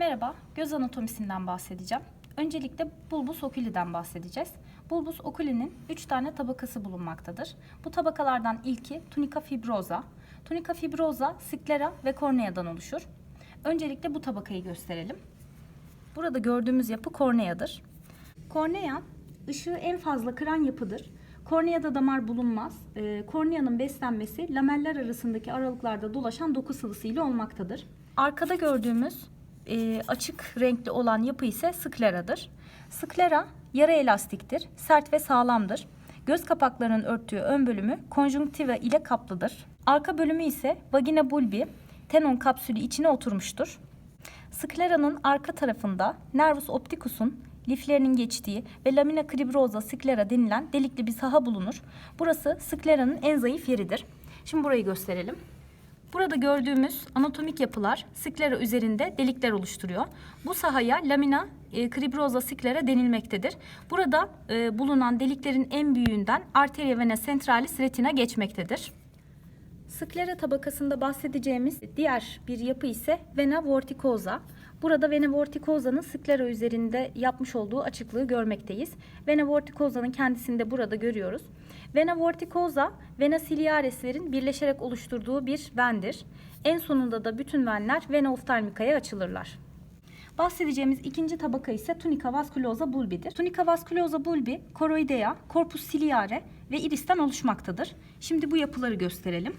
Merhaba, göz anatomisinden bahsedeceğim. Öncelikle bulbus oculi'den bahsedeceğiz. Bulbus oculi'nin 3 tane tabakası bulunmaktadır. Bu tabakalardan ilki tunica fibrosa. Tunica fibrosa, sklera ve korneadan oluşur. Öncelikle bu tabakayı gösterelim. Burada gördüğümüz yapı korneadır. Kornea, ışığı en fazla kıran yapıdır. Korneada damar bulunmaz. Ee, korneanın beslenmesi lameller arasındaki aralıklarda dolaşan doku sıvısı ile olmaktadır. Arkada gördüğümüz e, açık renkli olan yapı ise skleradır. Sklera yarı elastiktir, sert ve sağlamdır. Göz kapaklarının örttüğü ön bölümü konjunktiva ile kaplıdır. Arka bölümü ise vagina bulbi, tenon kapsülü içine oturmuştur. Sklera'nın arka tarafında nervus opticus'un liflerinin geçtiği ve lamina cribrosa sklera denilen delikli bir saha bulunur. Burası skleranın en zayıf yeridir. Şimdi burayı gösterelim. Burada gördüğümüz anatomik yapılar sklera üzerinde delikler oluşturuyor. Bu sahaya lamina e, cribrosa sklera denilmektedir. Burada e, bulunan deliklerin en büyüğünden arteria vena centralis retina geçmektedir. Sklera tabakasında bahsedeceğimiz diğer bir yapı ise vena vorticosa. Burada vena vorticosa'nın sklera üzerinde yapmış olduğu açıklığı görmekteyiz. Vena vorticosa'nın kendisini de burada görüyoruz. Vena vorticosa, vena ciliarislerin birleşerek oluşturduğu bir vendir. En sonunda da bütün venler vena oftalmica'ya açılırlar. Bahsedeceğimiz ikinci tabaka ise tunica vasculosa bulbidir. Tunica vasculosa bulbi, koroidea, corpus ciliare ve iristen oluşmaktadır. Şimdi bu yapıları gösterelim.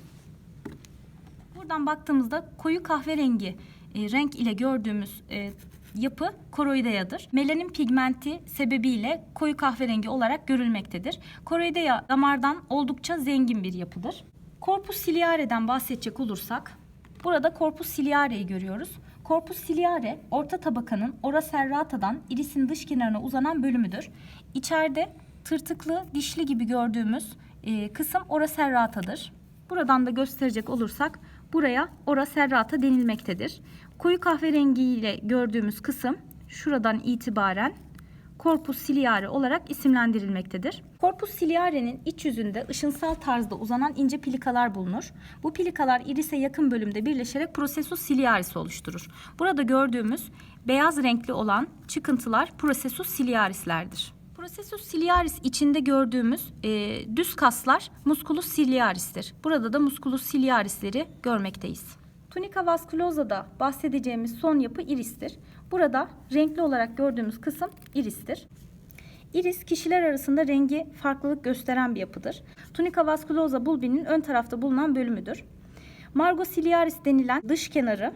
Buradan baktığımızda koyu kahverengi e, renk ile gördüğümüz e, yapı koroideadır. Melanin pigmenti sebebiyle koyu kahverengi olarak görülmektedir. Koroidea damardan oldukça zengin bir yapıdır. Corpus ciliare'den bahsedecek olursak burada corpus ciliare'yi görüyoruz. Corpus ciliare orta tabakanın ora serrata'dan irisin dış kenarına uzanan bölümüdür. İçeride tırtıklı, dişli gibi gördüğümüz e, kısım ora serrata'dır. Buradan da gösterecek olursak buraya ora serrata denilmektedir. Koyu kahverengi ile gördüğümüz kısım şuradan itibaren corpus ciliare olarak isimlendirilmektedir. Corpus ciliare'nin iç yüzünde ışınsal tarzda uzanan ince plikalar bulunur. Bu plikalar irise yakın bölümde birleşerek processus ciliaris oluşturur. Burada gördüğümüz beyaz renkli olan çıkıntılar processus ciliarislerdir. Processus ciliaris içinde gördüğümüz e, düz kaslar musculus ciliaris'tir. Burada da musculus ciliaris'leri görmekteyiz. Tunica vasculosa'da bahsedeceğimiz son yapı iristir. Burada renkli olarak gördüğümüz kısım iristir. Iris kişiler arasında rengi farklılık gösteren bir yapıdır. Tunica vasculosa bulbinin ön tarafta bulunan bölümüdür. Margo ciliaris denilen dış kenarı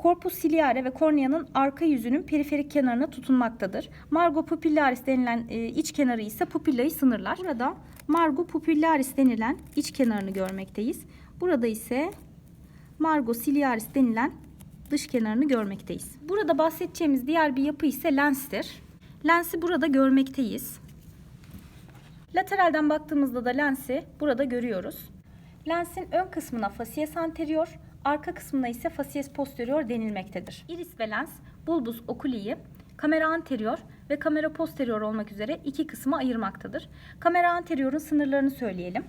Corpus ciliare ve korneanın arka yüzünün periferik kenarına tutunmaktadır. Margo pupillaris denilen e, iç kenarı ise pupillayı sınırlar. Burada margo pupillaris denilen iç kenarını görmekteyiz. Burada ise margo ciliaris denilen dış kenarını görmekteyiz. Burada bahsedeceğimiz diğer bir yapı ise lenstir. Lensi burada görmekteyiz. Lateralden baktığımızda da lensi burada görüyoruz. Lensin ön kısmına facies anterior, arka kısmına ise facies posterior denilmektedir. Iris ve lens bulbus oculi'yi kamera anterior ve kamera posterior olmak üzere iki kısma ayırmaktadır. Kamera anteriorun sınırlarını söyleyelim.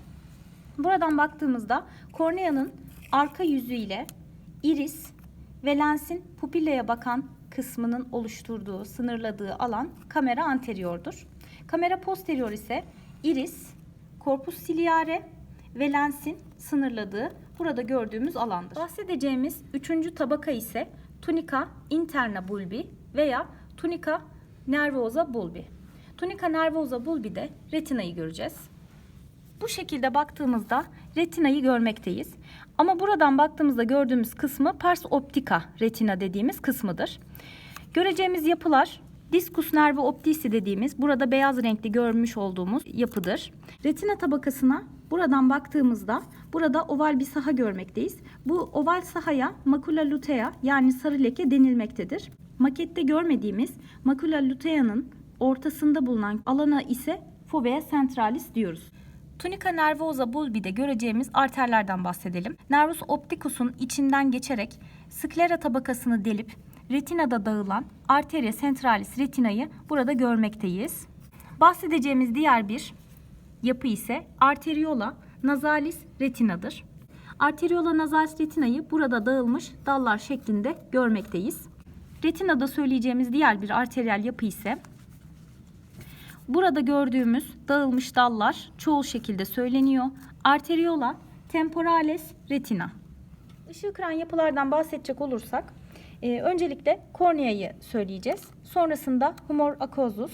Buradan baktığımızda korneanın arka yüzü ile iris ve lensin pupillaya bakan kısmının oluşturduğu, sınırladığı alan kamera anteriordur. Kamera posterior ise iris, corpus ciliare ve lensin sınırladığı burada gördüğümüz alandır. Bahsedeceğimiz üçüncü tabaka ise tunica interna bulbi veya tunica nervosa bulbi. Tunica nervosa bulbi'de retinayı göreceğiz. Bu şekilde baktığımızda retinayı görmekteyiz. Ama buradan baktığımızda gördüğümüz kısmı pars optica retina dediğimiz kısmıdır. Göreceğimiz yapılar diskus nervi optisi dediğimiz burada beyaz renkli görmüş olduğumuz yapıdır. Retina tabakasına buradan baktığımızda burada oval bir saha görmekteyiz. Bu oval sahaya makula lutea yani sarı leke denilmektedir. Makette görmediğimiz makula lutea'nın ortasında bulunan alana ise fovea centralis diyoruz. Tunica nervosa bulbi'de göreceğimiz arterlerden bahsedelim. Nervus opticus'un içinden geçerek sklera tabakasını delip retinada dağılan arteria centralis retinayı burada görmekteyiz. Bahsedeceğimiz diğer bir yapı ise arteriola nasalis retinadır. Arteriola nasalis retinayı burada dağılmış dallar şeklinde görmekteyiz. Retinada söyleyeceğimiz diğer bir arteriyel yapı ise burada gördüğümüz dağılmış dallar çoğul şekilde söyleniyor. Arteriola temporales retina. Işığı kıran yapılardan bahsedecek olursak e, öncelikle korneayı söyleyeceğiz. Sonrasında humor aquosus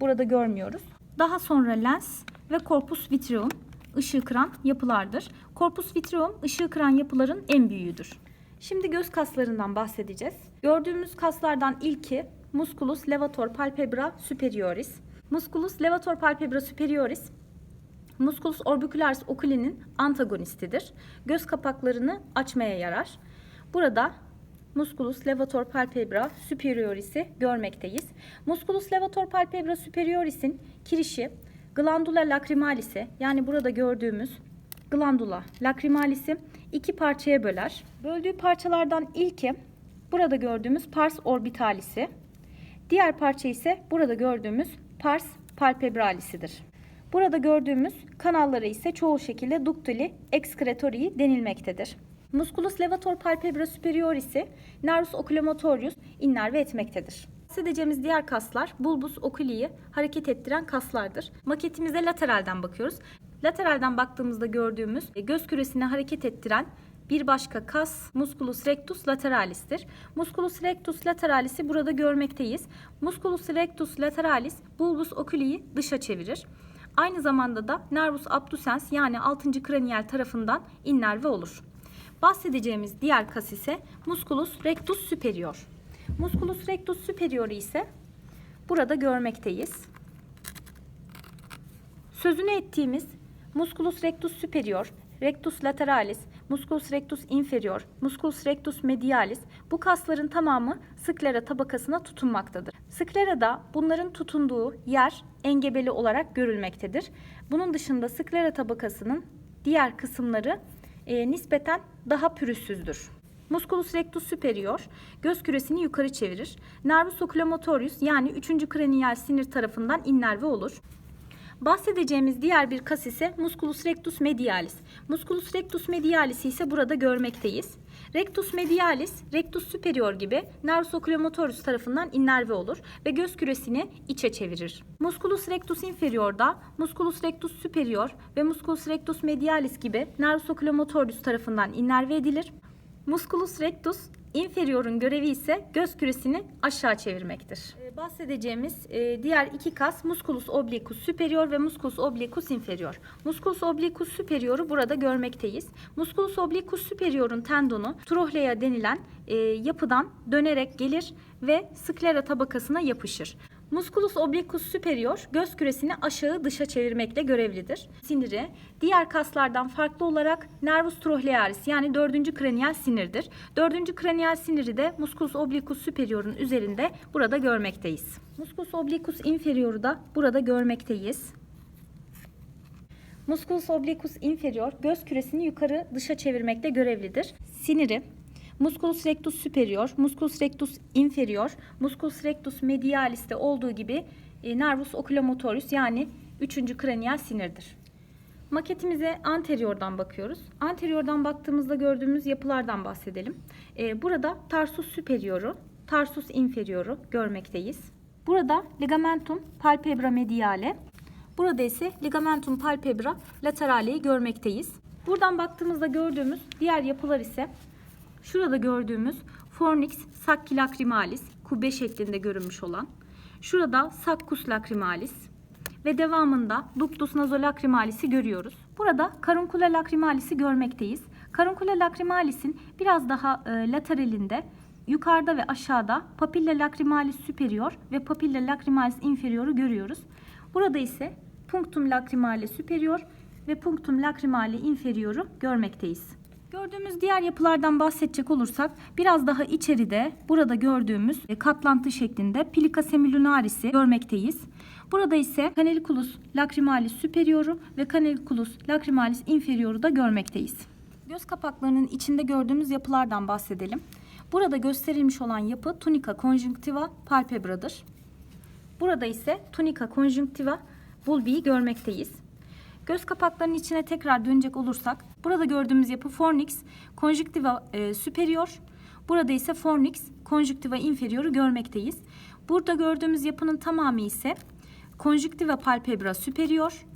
burada görmüyoruz. Daha sonra lens ve corpus vitreum ışığı kıran yapılardır. Corpus vitreum ışığı kıran yapıların en büyüğüdür. Şimdi göz kaslarından bahsedeceğiz. Gördüğümüz kaslardan ilki musculus levator palpebra superioris. Musculus levator palpebra superioris Musculus orbicularis oculi'nin antagonistidir. Göz kapaklarını açmaya yarar. Burada Musculus levator palpebra superioris'i görmekteyiz. Musculus levator palpebra superioris'in kirişi glandula lacrimalis'i yani burada gördüğümüz glandula lacrimalis'i iki parçaya böler. Böldüğü parçalardan ilki burada gördüğümüz pars orbitalis'i. Diğer parça ise burada gördüğümüz pars palpebralis'idir. Burada gördüğümüz kanallara ise çoğu şekilde ductuli excretorii denilmektedir. Musculus levator palpebra superioris'i nervus oculomotorius innerve etmektedir. Bahsedeceğimiz diğer kaslar bulbus oculi'yi hareket ettiren kaslardır. Maketimize lateralden bakıyoruz. Lateralden baktığımızda gördüğümüz göz küresini hareket ettiren bir başka kas musculus rectus lateralis'tir. Musculus rectus lateralis'i burada görmekteyiz. Musculus rectus lateralis bulbus oculi'yi dışa çevirir. Aynı zamanda da nervus abducens yani 6. kraniyel tarafından innerve olur. Bahsedeceğimiz diğer kas ise musculus rectus superior. Musculus rectus superior ise burada görmekteyiz. Sözünü ettiğimiz musculus rectus superior, rectus lateralis, musculus rectus inferior, musculus rectus medialis bu kasların tamamı sklera tabakasına tutunmaktadır. Sklerada bunların tutunduğu yer engebeli olarak görülmektedir. Bunun dışında sklera tabakasının diğer kısımları e, nispeten daha pürüzsüzdür. Musculus rectus superior göz küresini yukarı çevirir. Nervus oculomotorius yani 3. kraniyel sinir tarafından innerve olur. Bahsedeceğimiz diğer bir kas ise musculus rectus medialis. Musculus rectus medialis ise burada görmekteyiz. Rectus medialis, rectus superior gibi nervus oculomotorius tarafından innerve olur ve göz küresini içe çevirir. Musculus rectus inferior da musculus rectus superior ve musculus rectus medialis gibi nervus oculomotorius tarafından innerve edilir. Musculus rectus inferior'un görevi ise göz küresini aşağı çevirmektir. Ee, bahsedeceğimiz e, diğer iki kas musculus obliquus superior ve musculus obliquus inferior. Musculus obliquus superior'u burada görmekteyiz. Musculus obliquus superior'un tendonu trohlea denilen e, yapıdan dönerek gelir ve sklera tabakasına yapışır. Musculus obliquus superior göz küresini aşağı dışa çevirmekle görevlidir. Siniri diğer kaslardan farklı olarak nervus trochlearis yani dördüncü kraniyel sinirdir. Dördüncü kraniyel siniri de musculus obliquus superior'un üzerinde burada görmekteyiz. Musculus obliquus inferior'u da burada görmekteyiz. Musculus obliquus inferior göz küresini yukarı dışa çevirmekle görevlidir. Siniri Musculus rectus superior, musculus rectus inferior, musculus rectus medialis'te olduğu gibi e, nervus oculomotorius yani 3. kraniyel sinirdir. Maketimize anteriordan bakıyoruz. Anteriordan baktığımızda gördüğümüz yapılardan bahsedelim. E, burada tarsus superioru, tarsus inferioru görmekteyiz. Burada ligamentum palpebra mediale, burada ise ligamentum palpebra laterale'yi görmekteyiz. Buradan baktığımızda gördüğümüz diğer yapılar ise Şurada gördüğümüz Fornix saccilacrimalis kubbe şeklinde görünmüş olan. Şurada Saccus lacrimalis ve devamında Ductus nasolacrimalis'i görüyoruz. Burada Caruncula lacrimalis'i görmekteyiz. Caruncula lacrimalis'in biraz daha e, lateralinde yukarıda ve aşağıda Papilla lacrimalis superior ve Papilla lacrimalis inferior'u görüyoruz. Burada ise Punctum lacrimale superior ve Punctum lacrimale inferior'u görmekteyiz. Gördüğümüz diğer yapılardan bahsedecek olursak biraz daha içeride burada gördüğümüz e, katlantı şeklinde Plica semilunaris'i görmekteyiz. Burada ise Canaliculus lacrimalis superioru ve Canaliculus lacrimalis inferioru da görmekteyiz. Göz kapaklarının içinde gördüğümüz yapılardan bahsedelim. Burada gösterilmiş olan yapı tunica conjunctiva palpebradır. Burada ise tunica conjunctiva bulbiyi görmekteyiz. Göz kapaklarının içine tekrar dönecek olursak burada gördüğümüz yapı fornix conjunctiva e, superior. Burada ise fornix konjüktiva inferioru görmekteyiz. Burada gördüğümüz yapının tamamı ise konjüktiva palpebra superior.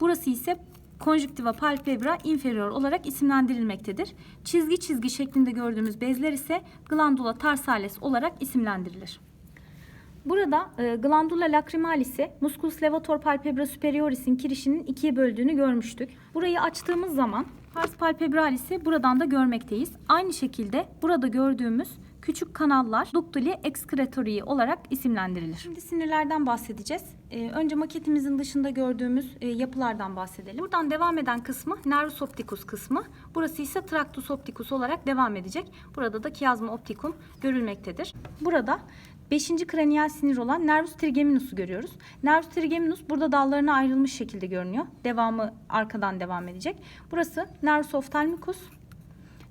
Burası ise konjüktiva palpebra inferior olarak isimlendirilmektedir. Çizgi çizgi şeklinde gördüğümüz bezler ise glandula tarsales olarak isimlendirilir. Burada e, glandula lacrimalis'i musculus levator palpebra superioris'in kirişinin ikiye böldüğünü görmüştük. Burayı açtığımız zaman pars palpebralis'i buradan da görmekteyiz. Aynı şekilde burada gördüğümüz küçük kanallar ductuli excretorii olarak isimlendirilir. Şimdi sinirlerden bahsedeceğiz. E, önce maketimizin dışında gördüğümüz e, yapılardan bahsedelim. Buradan devam eden kısmı nervus opticus kısmı. Burası ise tractus opticus olarak devam edecek. Burada da chiasma opticum görülmektedir. Burada Beşinci kraniyal sinir olan nervus trigeminus'u görüyoruz. Nervus trigeminus burada dallarına ayrılmış şekilde görünüyor. Devamı arkadan devam edecek. Burası nervus ophthalmicus,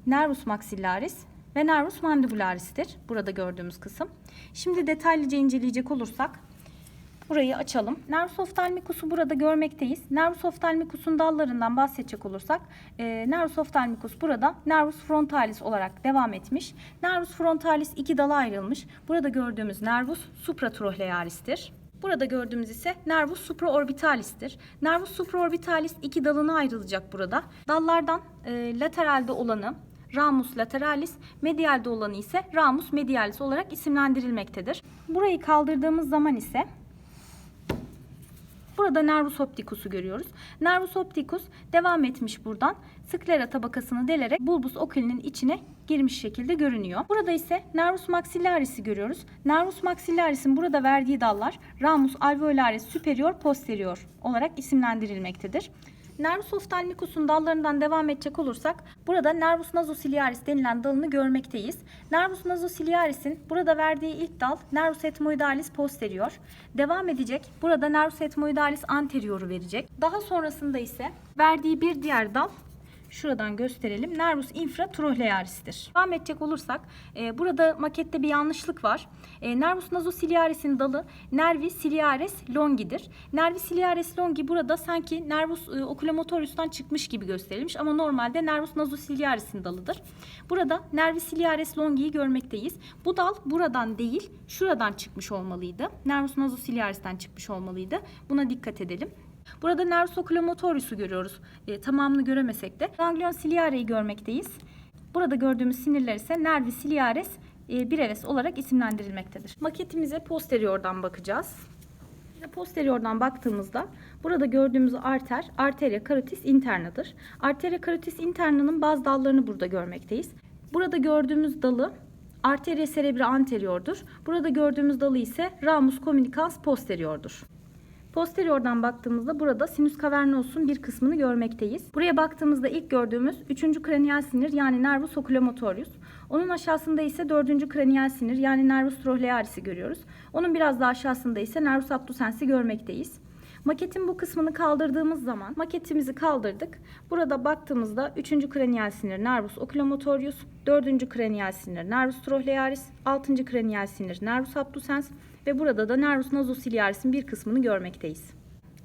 nervus maxillaris ve nervus mandibularis'tir. Burada gördüğümüz kısım. Şimdi detaylıca inceleyecek olursak Burayı açalım. Nervus ophthalmicus'u burada görmekteyiz. Nervus ophthalmicus'un dallarından bahsedecek olursak, e, Nervus ophthalmicus burada Nervus frontalis olarak devam etmiş. Nervus frontalis iki dala ayrılmış. Burada gördüğümüz Nervus supratrochlearis'tir. Burada gördüğümüz ise Nervus supraorbitalis'tir. Nervus supraorbitalis iki dalına ayrılacak burada. Dallardan e, lateralde olanı Ramus lateralis, medialde olanı ise Ramus medialis olarak isimlendirilmektedir. Burayı kaldırdığımız zaman ise Burada nervus opticus'u görüyoruz. Nervus opticus devam etmiş buradan. Sklera tabakasını delerek bulbus oculinin içine girmiş şekilde görünüyor. Burada ise nervus maxillaris'i görüyoruz. Nervus maxillaris'in burada verdiği dallar ramus alveolaris superior posterior olarak isimlendirilmektedir. Nervus ophthalmicus'un dallarından devam edecek olursak burada Nervus nasociliaris denilen dalını görmekteyiz. Nervus nasociliaris'in burada verdiği ilk dal Nervus ethmoidalis posterior. Devam edecek. Burada Nervus ethmoidalis anterioru verecek. Daha sonrasında ise verdiği bir diğer dal Şuradan gösterelim. Nervus infratrochlearis'tir. Devam edecek olursak e, burada makette bir yanlışlık var. E, Nervus nasociliaris'in dalı Nervi ciliaris longi'dir. Nervi ciliaris longi burada sanki Nervus e, oculomotorius'tan çıkmış gibi gösterilmiş ama normalde Nervus nasociliaris'in dalıdır. Burada Nervi ciliaris longi'yi görmekteyiz. Bu dal buradan değil, şuradan çıkmış olmalıydı. Nervus nasociliaris'ten çıkmış olmalıydı. Buna dikkat edelim. Burada nervus oculomotorius'u görüyoruz. E, tamamını göremesek de. Ganglion ciliare'yi görmekteyiz. Burada gördüğümüz sinirler ise nervi ciliaris e, brevis olarak isimlendirilmektedir. Maketimize posteriordan bakacağız. Posteriordan baktığımızda burada gördüğümüz arter arteria carotis interna'dır. Arteria carotis interna'nın bazı dallarını burada görmekteyiz. Burada gördüğümüz dalı arteria cerebri anteriordur. Burada gördüğümüz dalı ise ramus communicans posteriordur. Posteriordan baktığımızda burada sinüs cavernosum bir kısmını görmekteyiz. Buraya baktığımızda ilk gördüğümüz 3. kraniyal sinir yani nervus oculomotorius. Onun aşağısında ise 4. kraniyal sinir yani nervus trochlearis'i görüyoruz. Onun biraz daha aşağısında ise nervus abducens'i görmekteyiz. Maketin bu kısmını kaldırdığımız zaman maketimizi kaldırdık. Burada baktığımızda 3. kraniyal sinir nervus oculomotorius, 4. kraniyal sinir nervus trochlearis, 6. kraniyal sinir nervus abducens ve burada da nervus nasociliaris'in bir kısmını görmekteyiz.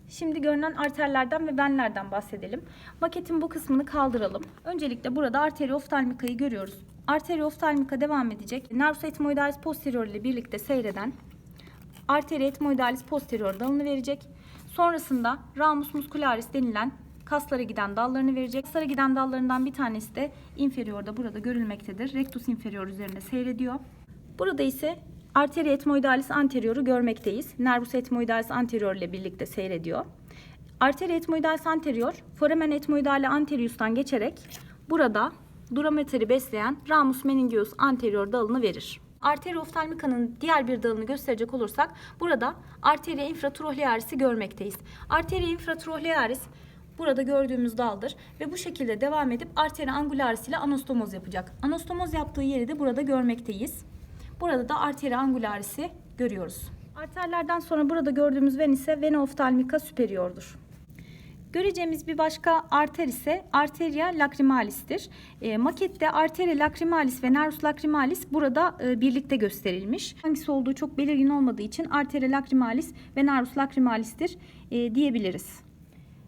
Şimdi görünen arterlerden ve venlerden bahsedelim. Maketin bu kısmını kaldıralım. Öncelikle burada arteri oftalmikayı görüyoruz. Arteri oftalmika devam edecek. Nervus ethmoidalis posterior ile birlikte seyreden arteri ethmoidalis posterior dalını verecek. Sonrasında ramus muscularis denilen kaslara giden dallarını verecek. Kaslara giden dallarından bir tanesi de inferiorda burada görülmektedir. Rectus inferior üzerinde seyrediyor. Burada ise arteri ethmoidalis anterioru görmekteyiz. Nervus ethmoidalis anterior ile birlikte seyrediyor. Arteri ethmoidalis anterior, foramen ethmoidale anterius'tan geçerek burada durameteri besleyen ramus meningeus anterior dalını verir. Arteri oftalmika'nın diğer bir dalını gösterecek olursak burada arteria infratrochlearis'i görmekteyiz. Arteria infratrochlearis burada gördüğümüz daldır ve bu şekilde devam edip arteria angularis ile anastomoz yapacak. Anastomoz yaptığı yeri de burada görmekteyiz. Burada da arteria angularis'i görüyoruz. Arterlerden sonra burada gördüğümüz ven ise vena oftalmica superiordur. Göreceğimiz bir başka arter ise arteria lacrimalis'tir. E, makette arteria lacrimalis ve nervus lacrimalis burada e, birlikte gösterilmiş. Hangisi olduğu çok belirgin olmadığı için arteria lacrimalis ve nervus lacrimalis'tir e, diyebiliriz.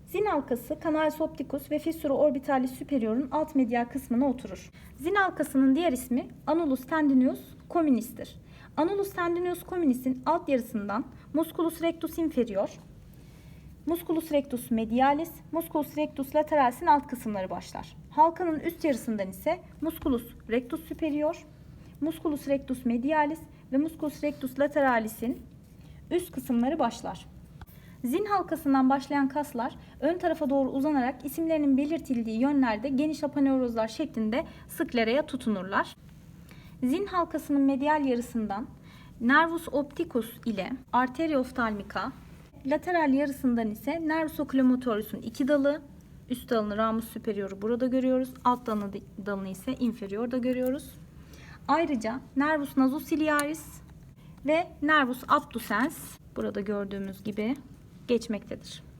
Zin halkası canalis opticus ve fissura orbitalis superior'un alt medial kısmına oturur. Zin halkasının diğer ismi annulus tendinous communis'tir. Annulus tendinous communis'in alt yarısından musculus rectus inferior, musculus rectus medialis, musculus rectus lateralis'in alt kısımları başlar. Halkanın üst yarısından ise musculus rectus superior, musculus rectus medialis ve musculus rectus lateralis'in üst kısımları başlar. Zin halkasından başlayan kaslar ön tarafa doğru uzanarak isimlerinin belirtildiği yönlerde geniş aponeurozlar şeklinde skleraya tutunurlar. Zin halkasının medial yarısından nervus opticus ile arteria oftalmica, lateral yarısından ise nervus oculomotoris'un iki dalı, üst dalını ramus superioru burada görüyoruz, alt dalını, dalını ise inferiorda görüyoruz. Ayrıca nervus nasociliaris ve nervus abducens burada gördüğümüz gibi geçmektedir.